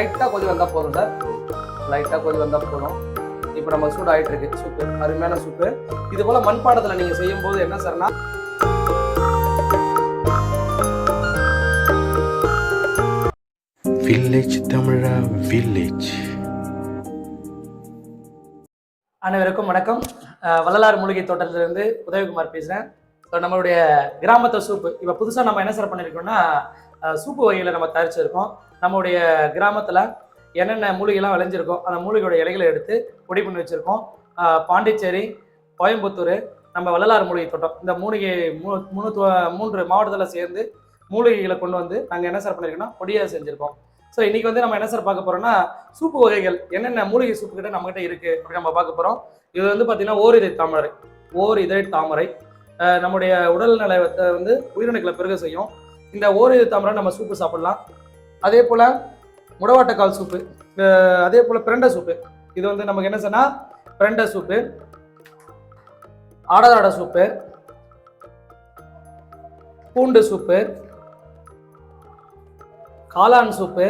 லைட்டாக கொதி வந்தால் போதும் சார். லைட்டாக கொதி வந்தால் போதும். இப்போ நம்ம சூடு ஆகிட்டு இருக்கு சூப்பு அருமையான சூப்பு. இது போல் மண்பாடத்தில் நீங்கள் செய்யும்போது என்ன சார்னா வில்லேஜ் தமிழா வில்லேஜ் அனைவருக்கும் வணக்கம். வள்ளலார் மூலிகை தோட்டத்திலிருந்து உதயகுமார் பேசுகிறேன் ஸோ நம்மளுடைய கிராமத்து சூப்பு. இப்போ புதுசாக நம்ம என்ன சார் பண்ணியிருக்கோம்னா சூப்பு வகையில் நம்ம தயாரிச்சிருக்கோம். நம்மளுடைய கிராமத்தில் என்னென்ன மூலிகைலாம் விளைஞ்சிருக்கோ அந்த மூலிகையோட இலைகளை எடுத்து பொடி பண்ணி வச்சுருக்கோம். பாண்டிச்சேரி கோயம்புத்தூர் நம்ம வள்ளலார் மூலிகை தோட்டம். இந்த மூலிகை மூணு மூணு மூன்று மாவட்டத்தில் சேர்ந்து மூலிகைகளை கொண்டு வந்து நாங்கள் என்ன சார் பண்ணியிருக்கோம்னா பொடியாக செஞ்சுருக்கோம். ஸோ இன்றைக்கி வந்து நம்ம என்ன சார் பார்க்க போகிறோம்னா சூப்பு வகைகள் என்னென்ன மூலிகை சூப்பு கிட்ட நம்மகிட்ட இருக்குது அப்படின்னு நம்ம பார்க்க போகிறோம் இது வந்து பார்த்தீங்கன்னா ஓர் இதை தாமரை ஓர் இதழ் தாமரை நம்முடைய உடல் நலத்தை வந்து உயிரணுக்களை பெருக செய்யும். இந்த ஓரிரு இதழ் தாமரை நம்ம சூப்பு சாப்பிடலாம். அதே போல் முடவாட்டக்கால் சூப்பு அதே போல் பிரண்டை சூப்பு. இது வந்து நமக்கு என்ன சொன்னால் பிரண்டை சூப்பு ஆடதாட சூப்பு பூண்டு சூப்பு காளான் சூப்பு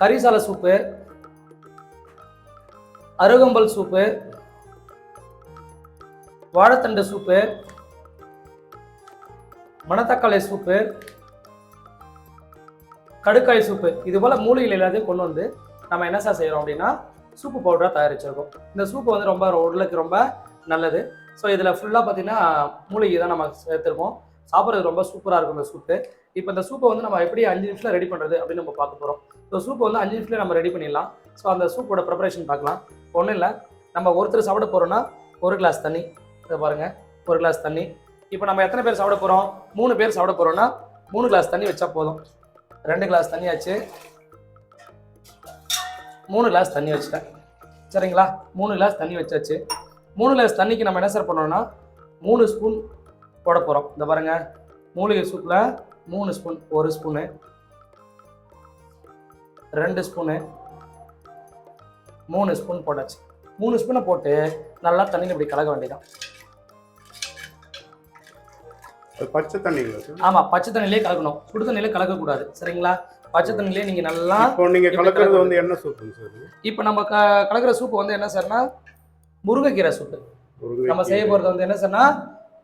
கரிசால சூப்பு அருகம்பல் சூப்பு வாழைத்தண்டு சூப்பு மணத்தக்காளி சூப்பு கடுக்காய் சூப்பு இது போல் மூலிகைகள் எல்லாத்தையும் கொண்டு வந்து நம்ம என்ன சார் செய்கிறோம் அப்படின்னா சூப்பு பவுடராக தயாரிச்சிருக்கோம். இந்த சூப்பு வந்து ரொம்ப உடலுக்கு ரொம்ப நல்லது. ஸோ இதில் ஃபுல்லாக பார்த்தீங்கன்னா மூலிகை தான் நம்ம சேர்த்துருக்கோம். சாப்பிட்றது ரொம்ப சூப்பராக இருக்கும் இந்த சூப்பு. இப்போ இந்த சூப்பை வந்து நம்ம எப்படி அஞ்சு நிமிஷத்தில் ரெடி பண்ணுறது அப்படின்னு நம்ம பார்க்க போகிறோம் இந்த சூப்பை வந்து அஞ்சு நிமிஷத்தில் நம்ம ரெடி பண்ணிடலாம். ஸோ அந்த சூப்போட ப்ரிப்பரேஷன் பார்க்கலாம். ஒன்றும் இல்லை நம்ம ஒருத்தர் சாப்பிட போகிறோன்னா ஒரு கிளாஸ் தண்ணி. இதை பாருங்கள் ஒரு கிளாஸ் தண்ணி. இப்போ நம்ம எத்தனை பேர் சாப்பிட போகிறோம் மூணு பேர் சாப்பிட போகிறோன்னா மூணு கிளாஸ் தண்ணி வச்சா போதும். ரெண்டு கிளாஸ் தண்ணி ஆச்சு. மூணு கிளாஸ் தண்ணி வச்சுட்டேன். சரிங்களா? மூணு கிளாஸ் தண்ணி வச்சாச்சு. மூணு கிளாஸ் தண்ணிக்கு நம்ம என்ன சார் பண்ணோம்னா மூணு ஸ்பூன் போட போகிறோம் இந்த பாருங்க. மூலிகை சூப்பில் மூணு ஸ்பூன் ஒரு ஸ்பூனு ரெண்டு ஸ்பூனு மூணு ஸ்பூன் போட்டாச்சு. மூணு ஸ்பூனை போட்டு நல்லா தண்ணியில் இப்படி கலக்க வேண்டியதான் பச்சை சார்? ஆமாம் பச்சை தண்ணியிலே கலக்கணும். சுடு தண்ணியிலே கலக்கக்கூடாது. சரிங்களா? பச்சை தண்ணியிலே நீங்கள் நல்லா இப்போ நீங்க இப்படி கலக்கிறது. வந்து என்ன சூப்புங்க சார்? இப்போ நம்ம க கலக்கிற சூப்பு வந்து என்ன சார்னா முருங்கைக்கீரை சூப்பு. நம்ம செய்ய போகிறது வந்து என்ன சார்னா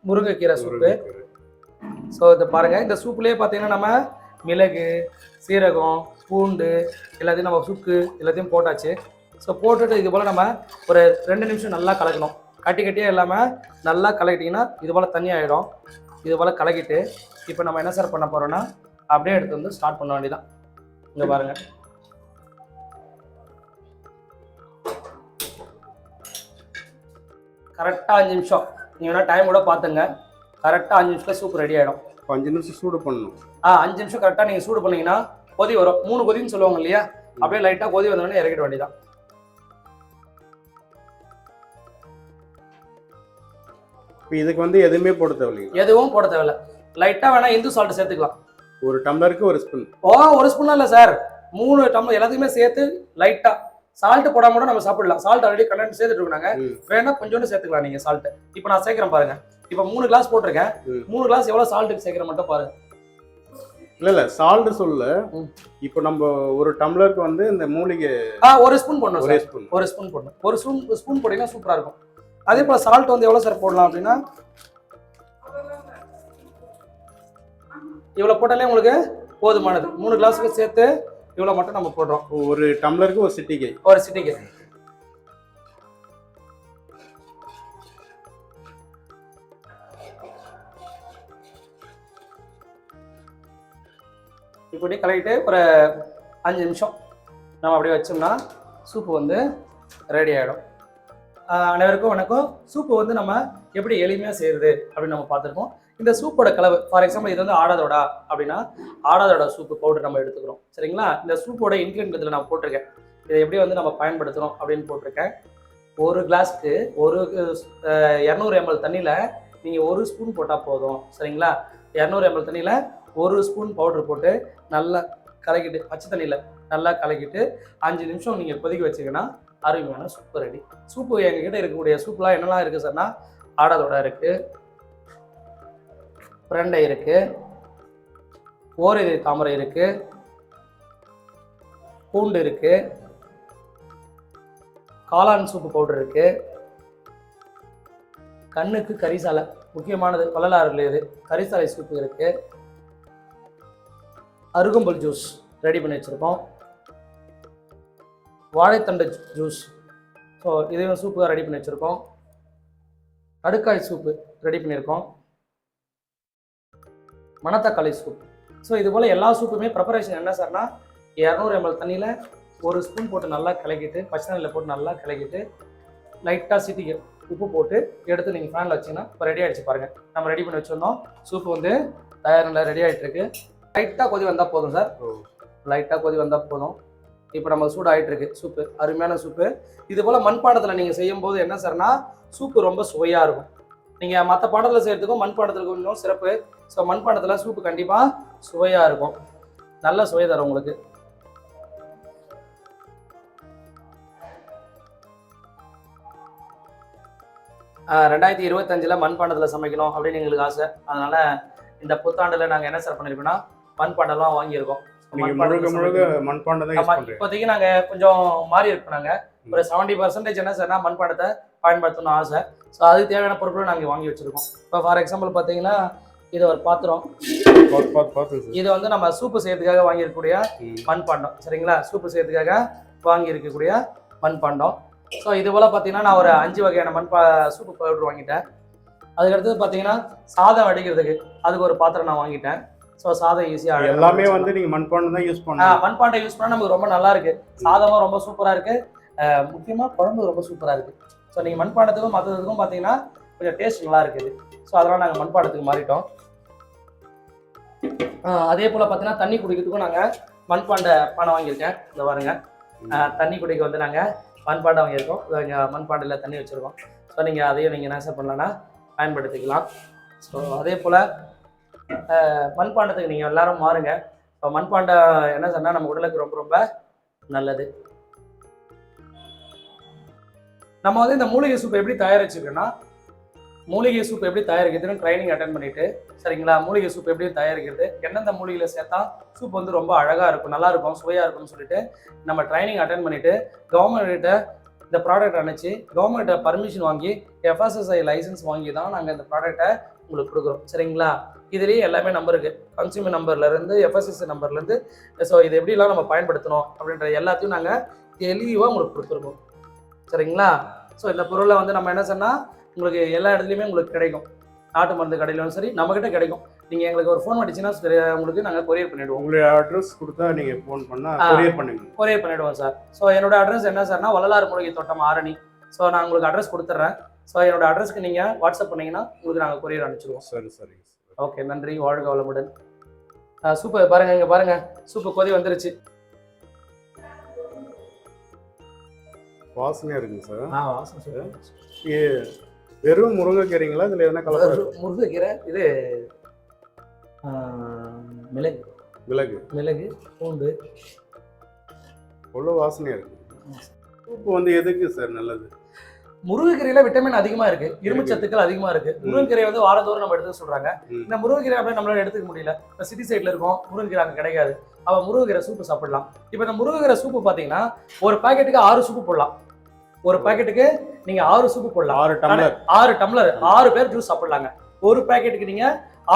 முருங்கைக்கீரை சூப்பு. ஸோ இதை பாருங்கள் இந்த சூப்புலேயே பார்த்தீங்கன்னா நம்ம மிளகு சீரகம் பூண்டு எல்லாத்தையும் நம்ம சுக்கு எல்லாத்தையும் போட்டாச்சு. ஸோ போட்டுட்டு இது போல் நம்ம ஒரு ரெண்டு நிமிஷம் நல்லா கலக்கணும். கட்டி கட்டியாக இல்லாமல் நல்லா கலக்கிட்டிங்கன்னா இது போல் தண்ணி ஆகிடும் இது போல் கலக்கிட்டு இப்போ நம்ம என்ன சார் பண்ண போகிறோம்னா அப்படியே எடுத்து வந்து ஸ்டார்ட் பண்ண வேண்டியதான் இங்கே பாருங்கள் கரெக்டாக அஞ்சு நிமிஷம். நீங்கள் வேணால் டைம் கூட பார்த்துங்க. கரெக்டாக அஞ்சு நிமிஷத்தில் சூப் ரெடி ஆகிடும் அஞ்சு நிமிஷம் சூடு பண்ணணும். ஆ அஞ்சு நிமிஷம் கரெக்டாக நீங்கள் சூடு பண்ணீங்கன்னா கொதி வரும். மூணு கொதின்னு சொல்லுவாங்க இல்லையா? அப்படியே லைட்டாக கொதி வந்தோடனே இறக்கிட வேண்டியதான் இப்போ இதுக்கு வந்து எதுவுமே போட தேவையில்லைங்க. எதுவும் போட தேவையில்ல. லைட்டாக வேணால் இந்து சால்ட் சேர்த்துக்கலாம். ஒரு டம்ளருக்கு ஒரு ஸ்பூன் ஓ ஒரு ஸ்பூன்லாம் இல்லை சார் மூணு டம்ளர் எல்லாத்தையுமே சேர்த்து லைட்டாக சால்ட் போடாம கூட நம்ம சாப்பிடலாம். சால்ட் ஆல்ரெடி கண்டென்ட் சேர்த்துட்டு இருக்காங்க. வேணா கொஞ்சோண்டு சேர்த்துக்கலாம் நீங்கள் சால்ட் இப்போ நான் சேர்க்குறேன் பாருங்க. இப்போ மூணு கிளாஸ் போட்டிருக்கேன். மூணு கிளாஸ் எவ்வளோ சால்ட்டுக்கு சேர்க்குற மட்டும் பாருங்க. இல்ல இல்ல சால்ட் சொல்ல. இப்போ நம்ம ஒரு டம்ளருக்கு வந்து இந்த மூலிகை ஒரு ஸ்பூன் போடணும் ஒரே ஸ்பூன் ஒரு ஸ்பூன் போடணும். ஒரு ஸ்பூன் ஸ்பூன் போட்டிங்கன்னா சூப்பராக இருக்கும். அதே போல் சால்ட் வந்து எவ்வளோ சார் போடலாம் அப்படின்னா? இவ்வளோ போட்டாலே உங்களுக்கு போதுமானது. மூணு கிளாஸுக்கு சேர்த்து இவ்வளோ மட்டும் நம்ம போடுறோம். ஒரு டம்ளருக்கு ஒரு சிட்டிகை. ஒரு சிட்டிக்கு இப்படி கலக்கிட்டு ஒரு அஞ்சு நிமிஷம் நம்ம அப்படியே வச்சோம்னா சூப்பு வந்து ரெடி ஆகிடும் அனைவருக்கும் வணக்கம். சூப்பு வந்து நம்ம எப்படி எளிமையாக செய்கிறது அப்படின்னு நம்ம பார்த்துருக்கோம். இந்த சூப்போட கலவை ஃபார் எக்ஸாம்பிள் இது வந்து ஆடாதோடா அப்படின்னா ஆடாதோட சூப்பு பவுடர் நம்ம எடுத்துக்கிறோம். சரிங்களா? இந்த சூப்போட இன்க்ரீடியன்ட் இதில் நான் போட்டிருக்கேன். இதை எப்படி வந்து நம்ம பயன்படுத்துகிறோம் அப்படின்னு போட்டிருக்கேன். ஒரு கிளாஸ்க்கு ஒரு இரநூறு எம்எல் தண்ணியில் நீங்கள் ஒரு ஸ்பூன் போட்டால் போதும். சரிங்களா? இரநூறு எம்எல் தண்ணியில் ஒரு ஸ்பூன் பவுடர் போட்டு நல்லா கலக்கிட்டு பச்சை தண்ணியில் நல்லா கலக்கிட்டு அஞ்சு நிமிஷம் நீங்கள் கொதிக்க வச்சிங்கன்னா அருமையான சூப்பு ரெடி சூப்பு எங்ககிட்ட இருக்கக்கூடிய சூப்லாம் என்னெல்லாம் இருக்குது சார்னா ஆடாதோட இருக்குது பிரண்டை இருக்குது ஓரிதை தாமரை இருக்குது பூண்டு இருக்கு காளான் சூப்பு பவுடர் இருக்கு கண்ணுக்கு கரிசாலை முக்கியமானது வள்ளலாறுல இது கரிசாலை சூப்பு இருக்கு. அருகம்புல் ஜூஸ் ரெடி பண்ணி வச்சுருக்கோம். வாழைத்தண்டு ஜூஸ் ஸோ இதையும் சூப்பு ரெடி பண்ணி வச்சிருக்கோம். கடுக்காய் சூப்பு ரெடி பண்ணியிருக்கோம். மணத்தக்காளி சூப் ஸோ இது போல் எல்லா சூப்புமே ப்ரிப்பரேஷன் என்ன சார்னா இரநூறு எம்எல் தண்ணியில் ஒரு ஸ்பூன் போட்டு நல்லா கலக்கிட்டு பச்சை தண்ணியில் போட்டு நல்லா கலக்கிட்டு லைட்டாக சிட்டிக்கு உப்பு போட்டு எடுத்து நீங்கள் ஃபேனில் வச்சிங்கன்னா இப்போ ரெடி ஆகிடுச்சு பாருங்கள் நம்ம ரெடி பண்ணி வச்சுருந்தோம். சூப்பு வந்து தயாரில் ரெடி ஆகிட்டு இருக்கு. லைட்டாக கொதி வந்தால் போதும் சார். லைட்டாக கொதி வந்தால் போதும். இப்போ நம்ம சூடு இருக்கு சூப்பு அருமையான சூப்பு. இது போல் மண்பாண்டத்தில் நீங்கள் செய்யும்போது என்ன சார்னா சூப்பு ரொம்ப சுவையாக இருக்கும். நீங்கள் மற்ற பாடத்தில் செய்கிறதுக்கும் மண்பாண்டத்தில் கொஞ்சம் சிறப்பு. ஸோ மண்பாண்டத்தில் சூப்பு கண்டிப்பாக சுவையாக இருக்கும். நல்ல சுவை தரும் உங்களுக்கு. ரெண்டாயிரத்தி இருபத்தஞ்சில் மண்பாண்டத்தில் சமைக்கணும் அப்படின்னு எங்களுக்கு ஆசை. அதனால் இந்த புத்தாண்டில் நாங்கள் என்ன சார் பண்ணியிருக்கோம்னா மண்பாண்டம்லாம் வாங்கியிருக்கோம். முழுக்க முழுக்க. மண்பாண்டம் தான் இப்போதைக்கு நாங்க கொஞ்சம் மாறி இருக்கோம் நாங்க ஒரு செவன்டி பர்சன்டேஜ் என்ன சார்னா மண்பாண்டத்தை பயன்படுத்தணும்னு ஆசை. ஸோ அதுக்கு தேவையான பொருட்களும் நாங்கள் வாங்கி வச்சிருக்கோம். இப்போ ஃபார் எக்ஸாம்பிள் பார்த்தீங்கன்னா இது ஒரு பாத்திரம். சார் இது வந்து நம்ம சூப்பு செய்யறதுக்காக வாங்கியிருக்கக்கூடிய. மண்பாண்டம். சரிங்களா? சூப்பு செய்யறதுக்காக வாங்கி இருக்கக்கூடிய மண்பாண்டம். ஸோ இது போல் பார்த்தீங்கன்னா நான் ஒரு அஞ்சு வகையான மண்பா சூப்பு பவுடர் வாங்கிட்டேன். அதுக்கடுத்தது பார்த்தீங்கன்னா சாதம் வடிக்கிறதுக்கு அதுக்கு ஒரு பாத்திரம் நான் வாங்கிட்டேன். ஸோ சாதம் ஈஸியாக எல்லாமே வந்து நீங்க மண்பாண்டம் தான் யூஸ் ஆ, பண்ணணும் மண்பாண்டம் யூஸ் பண்ணா நமக்கு ரொம்ப நல்லா இருக்கு. சாதமும் ரொம்ப சூப்பரா இருக்கு. அஹ், முக்கியமா குழம்பு ரொம்ப சூப்பரா இருக்கு. ஸோ நீங்க மண்பாண்டத்துக்கும் மற்றதுக்கும் பார்த்தீங்கன்னா கொஞ்சம் டேஸ்ட் நல்லா இருக்குது ஸோ அதனால நாங்கள் மண்பாண்டத்துக்கு மாறிட்டோம். அதே போல பார்த்தீங்கன்னா தண்ணி குடிக்கிறதுக்கும் நாங்கள் மண்பாண்ட பானை வாங்கியிருக்கேன். இந்த பாருங்க. தண்ணி குடிக்க வந்து நாங்கள் மண்பாண்டம் வாங்கியிருக்கோம். இங்க மண்பாண்டில் தண்ணி வச்சுருக்கோம். ஸோ நீங்கள் அதையும் நீங்கள் என்ன சார் பண்ணலாம்னா பயன்படுத்திக்கலாம். ஸோ அதே போல் மண்பாண்டத்துக்கு நீங்கள் எல்லாரும் மாறுங்க. இப்போ மண்பாண்டம் என்ன சொன்னால் நம்ம உடலுக்கு ரொம்ப ரொம்ப நல்லது. நம்ம வந்து இந்த மூலிகை சூப் எப்படி தயாரிச்சிருக்கோன்னா மூலிகை சூப் எப்படி தயாரிக்கிறதுன்னு ட்ரைனிங் அட்டன் பண்ணிட்டு சரிங்களா? மூலிகை சூப் எப்படி தயாரிக்கிறது எந்தெந்த மூலிகையில் சேர்த்தா சூப் வந்து ரொம்ப அழகாக இருக்கும் நல்லா இருக்கும் சுவையாக இருக்கும்னு சொல்லிட்டு நம்ம ட்ரைனிங் அட்டன் பண்ணிட்டு கவர்மெண்ட்கிட்ட இந்த ப்ராடக்ட் அனுப்பிச்சு கவர்மெண்ட்டை பர்மிஷன் வாங்கி எஃப்எஸ்எஸ்ஐ லைசன்ஸ் வாங்கி தான் நாங்கள் இந்த ப்ராடக்ட்டை உங்களுக்கு கொடுக்குறோம். சரிங்களா? இதுலேயே எல்லாமே நம்பர் இருக்கு. கன்சியூமர் நம்பர்லேருந்து எஃப்எஸ்எஸ்ஐ நம்பர்லேருந்து ஸோ இது எப்படிலாம் நம்ம பயன்படுத்தணும் அப்படின்ற எல்லாத்தையும் நாங்கள் தெளிவாக உங்களுக்கு கொடுத்துருக்கோம். சரிங்களா? ஸோ இந்த பொருளை வந்து நம்ம என்ன சொன்னால் உங்களுக்கு எல்லா இடத்துலையுமே உங்களுக்கு கிடைக்கும். நாட்டு மருந்து கடையிலும் சரி நம்மக்கிட்ட கிடைக்கும். நீங்கள் எங்களுக்கு ஒரு ஃபோன் அடிச்சுன்னா சரி, உங்களுக்கு நாங்கள் கொரியர் பண்ணிவிடுவோம் உங்களுடைய அட்ரஸ் கொடுத்தா நீங்க ஃபோன் பண்ணா ஆ. கொரியர் பண்ணுங்க கொரியர் பண்ணிவிடுவோம் சார் ஸோ என்னோட அட்ரஸ் என்ன சார்னா வள்ளலார் மூலிகை தோட்டம் ஆரணி. ஸோ நான் உங்களுக்கு அட்ரஸ் கொடுத்துட்றேன் ஸோ என்னோட அட்ரஸ்க்கு நீங்கள் வாட்ஸ்அப் பண்ணீங்கன்னா உங்களுக்கு நாங்கள் கொரியர் அனுப்பிச்சிடுவோம். சரி சரி ஓகே நன்றி. வாழ்க வளமுடன். சூப்பர் பாருங்க இங்க பாருங்க. சூப்பர் கொதி வந்துருச்சு. வாசனையா இருக்குங்க சார். ஆ வாசம் சூப்பர் இது வெறும் முருங்கைக்கீரைங்களா? இதுல கலப்பா இருக்கு? முருங்கைக்கீரை இது மிளகு. மிளகு. மிளகு பூண்டு. அவ்வளோ வாசனையா இருக்கு. சூப்பு வந்து எதுக்கு சார் நல்லது? முருங்கைக்கீரையில விட்டமின் அதிகமா இருக்கு. இரும்பு. சத்துக்கள் அதிகமா இருக்கு. முருங்கைக்கீரை வந்து வாரந்தோறும் நம்ம எடுத்துக்க சொல்றாங்க. இந்த முருங்கைக்கீரை அப்படியே நம்மளால எடுத்துக்க முடியல. இப்போ சிட்டி சைட்ல இருக்கோம். முருங்கைக்கீரை அங்கே கிடைக்காது. அவ முருங்கைக்கீரை சூப்பு சாப்பிடலாம். இப்போ இந்த முருங்கைக்கீரை சூப்பு பாத்தீங்கன்னா ஒரு பாக்கெட்டுக்கு ஆறு சூப்பு போடலாம். ஒரு பாக்கெட்டுக்கு நீங்க ஆறு சூப்பு போடலாம். ஆறு டம்ளர் ஆறு டம்ளர் ஆறு பேர் ஜூஸ் சாப்பிடலாங்க. ஒரு பாக்கெட்டுக்கு நீங்க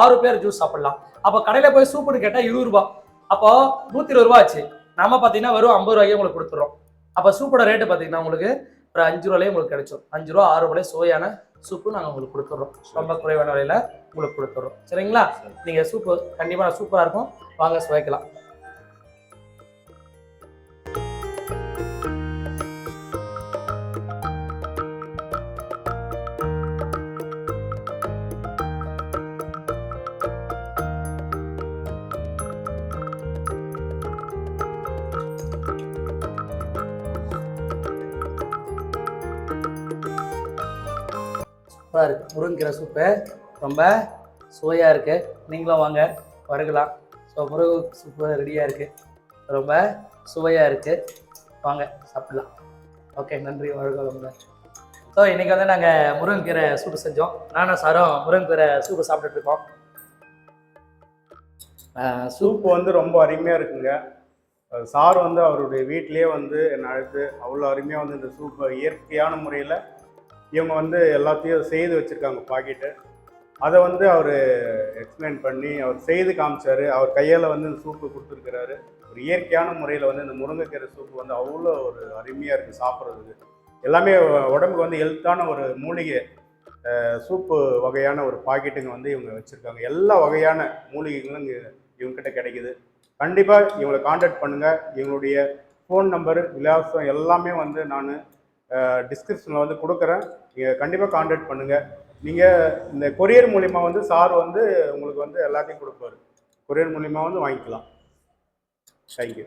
ஆறு பேர் ஜூஸ் சாப்பிடலாம். அப்போ கடையில போய் சூப்புன்னு கேட்டா இருபது ரூபாய். அப்போ நூத்தி இருபது ரூபா ஆச்சு. நாம பாத்தீங்கன்னா வெறும் ஐம்பது ரூபாய்க்கு உங்களுக்கு கொடுத்துறோம். அப்போ சூப்போட ரேட்டு பாத்தீங்கன்னா உங்களுக்கு ஒரு அஞ்சு ரூபாயிலே உங்களுக்கு கிடைச்சிடும் அஞ்சு ரூபா ஆறு ரூபாய் சுவையான சூப்பு நாங்கள் உங்களுக்கு கொடுத்துட்றோம் ரொம்ப குறைவான விலையில உங்களுக்கு கொடுத்துட்றோம் சரிங்களா? நீங்க சூப்பு கண்டிப்பா சூப்பரா இருக்கும். வாங்க சுவைக்கலாம். சூப்பராக இருக்குது முருங்கைக்கீரை சூப்பு ரொம்ப சுவையாக இருக்குது நீங்களும் வாங்க வருகலாம். ஸோ முருகு சூப்பு ரெடியாக இருக்குது ரொம்ப சுவையாக இருக்குது வாங்க சாப்பிடலாம். ஓகே நன்றி வாழ்க வளமுடன் ஸோ இன்றைக்கி வந்து நாங்கள் முருங்கைக்கீரை சூப்பு செஞ்சோம். நானும் சாரும் முருங்கைக்கீரை சூப்பு சாப்பிட்டுட்டு இருக்கோம். சூப்பு வந்து ரொம்ப அருமையாக இருக்குங்க. சார் வந்து அவருடைய வீட்டிலேயே வந்து என்னை அழைத்து அவ்வளோ அருமையாக வந்து இந்த சூப்பை இயற்கையான முறையில் இவங்க வந்து எல்லாத்தையும் செய்து வச்சுருக்காங்க பாக்கெட்டு. அதை வந்து அவர் எக்ஸ்பிளைன் பண்ணி அவர் செய்து காமிச்சார். அவர் கையால் வந்து இந்த சூப்பு கொடுத்துருக்கிறாரு. ஒரு இயற்கையான முறையில் வந்து இந்த முருங்கைக்கீரை சூப்பு வந்து அவ்வளோ ஒரு அருமையாக இருக்குது சாப்பிட்றதுக்கு. எல்லாமே உடம்புக்கு வந்து ஹெல்த்தான ஒரு மூலிகை சூப்பு வகையான ஒரு பாக்கெட்டுங்க வந்து இவங்க வச்சுருக்காங்க. எல்லா வகையான மூலிகைகளும் இங்கே இவங்ககிட்ட கிடைக்குது. கண்டிப்பாக இவங்களை காண்டாக்ட் பண்ணுங்கள் இவங்களுடைய ஃபோன் நம்பர் விலாசம் எல்லாமே வந்து நான் டிஸ்கிரிப்ஷனில் வந்து கொடுக்குறேன். நீங்கள் கண்டிப்பாக காண்டாக்ட் பண்ணுங்கள் நீங்கள் இந்த கொரியர் மூலிமா வந்து சார் வந்து உங்களுக்கு வந்து எல்லாத்தையும் கொடுப்பாரு. கொரியர் மூலிமா வந்து வாங்கிக்கலாம். தேங்க்யூ